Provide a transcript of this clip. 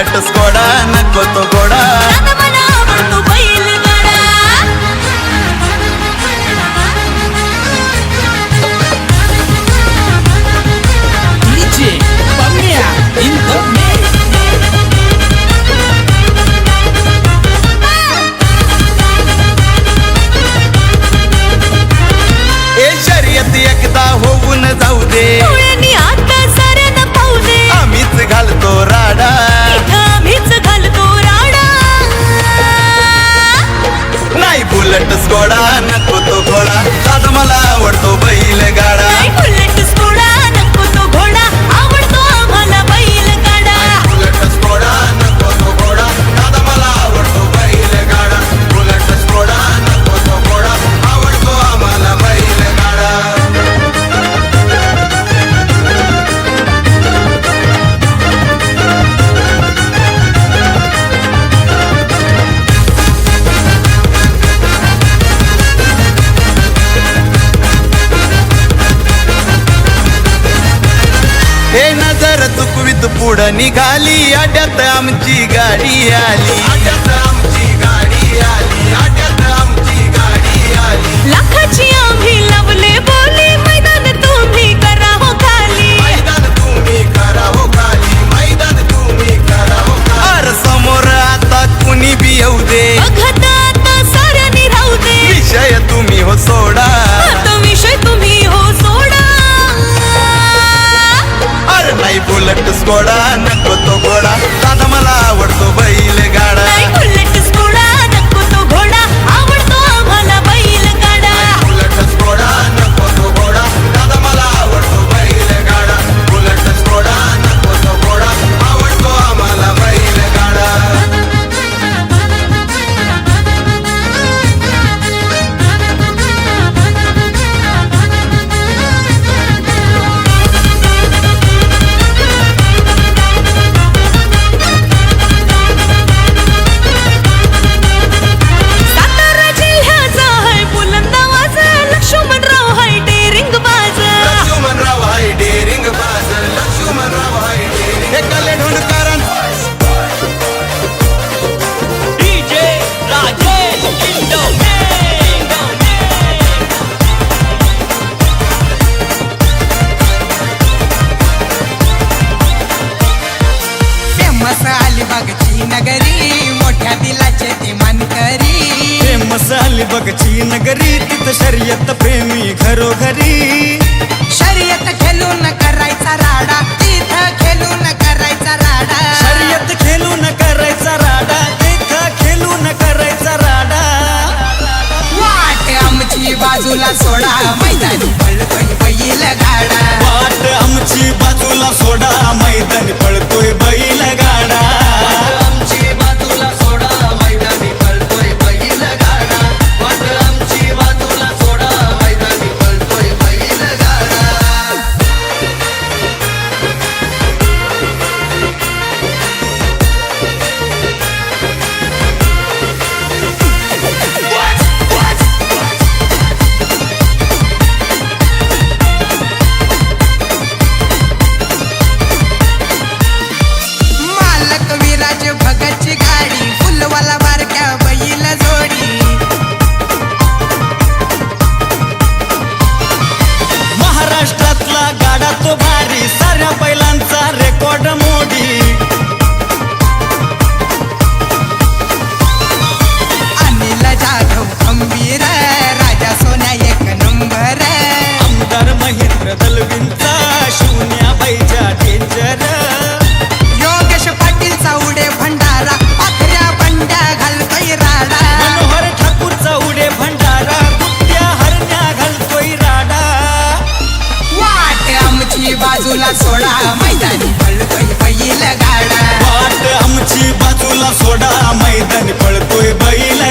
ಕಟ್ಟಿಸ್ಕೊಡ ನಕ್ಕೊತ್ತು ಕೊಡ तू पुढं निघाली. आड्यात आमची गाडी आली. आड्यात आमची गाडी आली. आड्यात बुलट स्कोडा नको तो गोडा. दादा मला आवडतो बैल गाडा बघची नगरी तिथं शर्यत प्रेमी घरोघरी. आमची बाजूला सोडा मैदानी पळतोय बैल गाडा. वाट आमची बाजूला सोडा मैदानी पळतोय बैल